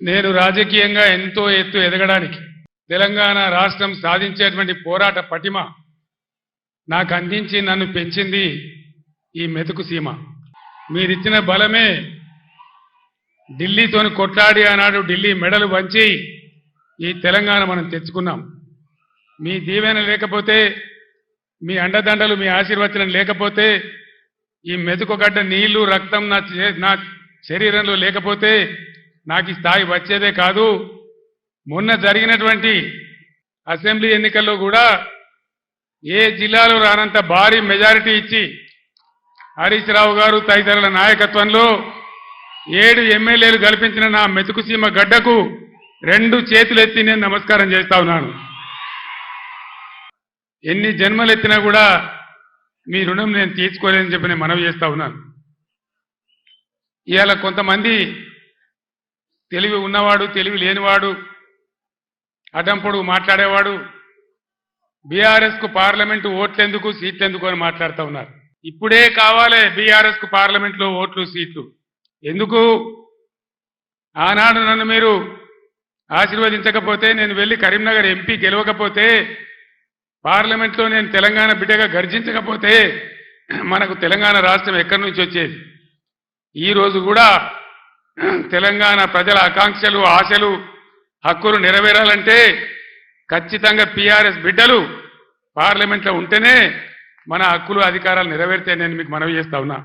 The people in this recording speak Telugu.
నేను రాజకీయంగా ఎంతో ఎత్తు ఎదగడానికి తెలంగాణ రాష్ట్రం సాధించేటువంటి పోరాట పటిమ నాకు అందించి నన్ను పెంచింది ఈ మెతుకు సీమ. మీరిచ్చిన బలమే ఢిల్లీతోని కొట్లాడి ఆనాడు ఢిల్లీ మెడలు వంచి ఈ తెలంగాణ మనం తెచ్చుకున్నాం. మీ దీవెన లేకపోతే మీ అండదండలు మీ ఆశీర్వచనం లేకపోతే ఈ మెతుకుగడ్డ నీళ్ళు రక్తం నా నా శరీరంలో లేకపోతే నాకు ఈ స్థాయి వచ్చేదే కాదు. మొన్న జరిగినటువంటి అసెంబ్లీ ఎన్నికల్లో కూడా ఏ జిల్లాలో రానంత భారీ మెజారిటీ ఇచ్చి హరీష్ రావు గారు తదితరుల నాయకత్వంలో ఏడు ఎమ్మెల్యేలు కల్పించిన నా మెతుకుసీమ గడ్డకు రెండు చేతులెత్తి నేను నమస్కారం చేస్తా ఉన్నాను. ఎన్ని జన్మలు ఎత్తినా కూడా మీ రుణం నేను తీర్చుకోలేదని చెప్పి నేను మనవి చేస్తా ఉన్నాను. ఇవాళ కొంతమంది తెలివి ఉన్నవాడు తెలివి లేనివాడు అడంపొడుగు మాట్లాడేవాడు బీఆర్ఎస్కు పార్లమెంటు ఓట్లెందుకు సీట్లెందుకు అని మాట్లాడుతూ ఉన్నారు. ఇప్పుడే కావాలి బీఆర్ఎస్కు పార్లమెంట్లో ఓట్లు సీట్లు. ఎందుకు? ఆనాడు నన్ను మీరు ఆశీర్వదించకపోతే నేను వెళ్ళి కరీంనగర్ ఎంపీ గెలవకపోతే పార్లమెంట్లో నేను తెలంగాణ బిడ్డగా గర్జించకపోతే మనకు తెలంగాణ రాష్ట్రం ఎక్కడి నుంచి వచ్చేది? ఈ రోజు కూడా తెలంగాణ ప్రజల ఆకాంక్షలు ఆశలు హక్కులు నెరవేరాలంటే ఖచ్చితంగా పిఆర్ఎస్ బిడ్డలు పార్లమెంట్లో ఉంటేనే మన హక్కులు అధికారాలు నెరవేరితే నేను మీకు మనవి చేస్తా ఉన్నా.